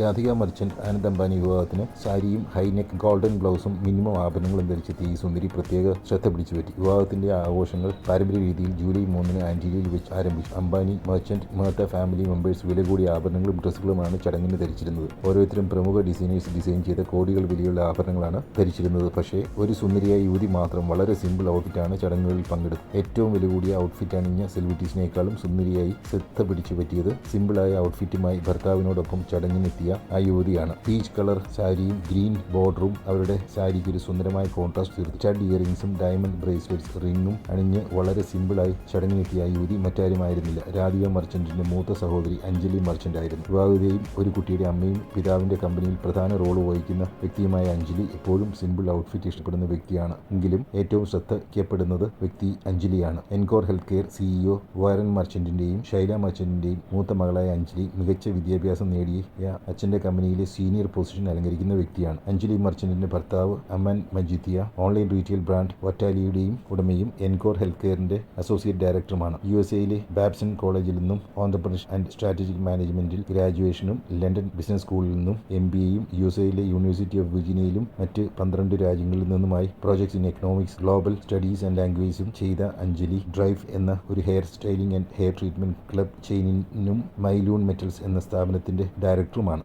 Radhika merchant Anand Ambani വിവാഹത്തിന് സാരിയും high neck golden ബ്ലൗസും മിനിമം ആഭരണങ്ങളും ധരിച്ചെത്തിയ ഈ സുന്ദരി പ്രത്യേക ശ്രദ്ധ പിടിച്ചുപറ്റി വിവാഹത്തിന്റെ ആഘോഷങ്ങൾ പാരമ്പര്യ രീതിയിൽ ജൂലൈ മൂന്നിന് ആന്റിലിയിൽ വെച്ച് ആരംഭിച്ചു. അംബാനി മർച്ചന്റ് മേത്ത ഫാമിലി മെമ്പേഴ്സ് വില കൂടിയ ആഭരണങ്ങളും ഡ്രസ്സുകളുമാണ് ചടങ്ങിന് ധരിച്ചിരുന്നത്. ഓരോരുത്തരും പ്രമുഖ ഡിസൈനേഴ്സ് ഡിസൈൻ ചെയ്ത കോടികൾ വിലയുള്ള ആഭരണങ്ങളാണ് ധരിച്ചിരുന്നത്. പക്ഷേ ഒരു സുന്ദരിയായ യുവതി മാത്രം വളരെ സിമ്പിൾ ഔട്ട്ഫിറ്റാണ് ചടങ്ങുകളിൽ പങ്കെടുത്തത്. ഏറ്റവും വില കൂടിയ ഔട്ട്ഫിറ്റ് അണിഞ്ഞ സെലിബ്രിറ്റീസിനേക്കാളും സുന്ദരിയായി ശ്രദ്ധ പിടിച്ചുപറ്റിയത് സിമ്പിളായ ഔട്ട്ഫിറ്റുമായി ഭർത്താവിനോടൊപ്പം ചടങ്ങിനെത്തിയ ആ യുവതിയാണ് പീച്ച് കളർ സാരിയും ഗ്രീൻ ബോർഡറും അവരുടെ സാരിക്ക് ഒരു സുന്ദരമായ കോൺട്രാസ്റ്റ് തീർത്തു ചട്ട് ഇയറിംഗ്സും ഡയമണ്ട് ബ്രേസ്ലെറ്റ്സ് റിങ്ങും അണിഞ്ഞ് വളരെ സിമ്പിളായി ചടങ്ങിനെത്തിയ ആ യുവതി മറ്റാരുമായിരുന്നില്ല. രാധിക മർച്ചന്റിന്റെ മൂത്ത സഹോദരി അഞ്ജലി മർച്ചന്റ് ആയിരുന്നു. വിവാഹിതയും ഒരു കുട്ടിയുടെ അമ്മയും പിതാവിന്റെ കമ്പനിയിൽ പ്രധാന റോൾ വഹിക്കുന്ന വ്യക്തിയുമായ അഞ്ജലി എപ്പോഴും സിമ്പിൾ ഔട്ട്ഫിറ്റ് ഇഷ്ടപ്പെടുന്ന വ്യക്തിയാണ്. എങ്കിലും ഏറ്റവും ശ്രദ്ധിക്കപ്പെടുന്നത് വ്യക്തി അഞ്ജലിയാണ്. Encore health care CEO Viren മർച്ചന്റിന്റെയും Shaila മർച്ചന്റിന്റെയും മൂത്ത മകളായ അഞ്ജലി മികച്ച വിദ്യാഭ്യാസം നേടിയ അച്ഛന്റെ കമ്പനിയിലെ സീനിയർ പൊസിഷൻ അലങ്കരിക്കുന്ന വ്യക്തിയാണ്. അഞ്ജലി മർച്ചന്റിന്റെ ഭർത്താവ് Aman Majithia. Online retail brand വറ്റാലിയുടെയും ഉടമയും എൻകോർ ഹെൽത്ത് കെയറിന്റെ അസോസിയേറ്റ് ഡയറക്ടറുമാണ്. യു എസ് എയിലെ ബാബ്സൺ കോളേജിൽ നിന്നും ഓണ്ടർപ്രണർഷിപ്പ് ആൻഡ് സ്ട്രാറ്റജിക് മാനേജ്മെന്റിൽ ഗ്രാജുവേഷനും ലണ്ടൻ ബിസിനസ് സ്കൂളിൽ നിന്നും എം ബി എയും യു എസ് എയിലെ യൂണിവേഴ്സിറ്റി ഓഫ് വിർജീനിയയിലും മറ്റ് പന്ത്രണ്ട് രാജ്യങ്ങളിൽ നിന്നുമായി projects in economics global studies and ലാംഗ്വേജും ചെയ്ത അഞ്ജലി ഡ്രൈവ് എന്ന ഒരു hair styling and hair treatment club ചെയിനിനും മൈലൂൺ മെറ്റൽസ് എന്ന സ്ഥാപനത്തിന്റെ ഡയറക്ടറുമാണ്.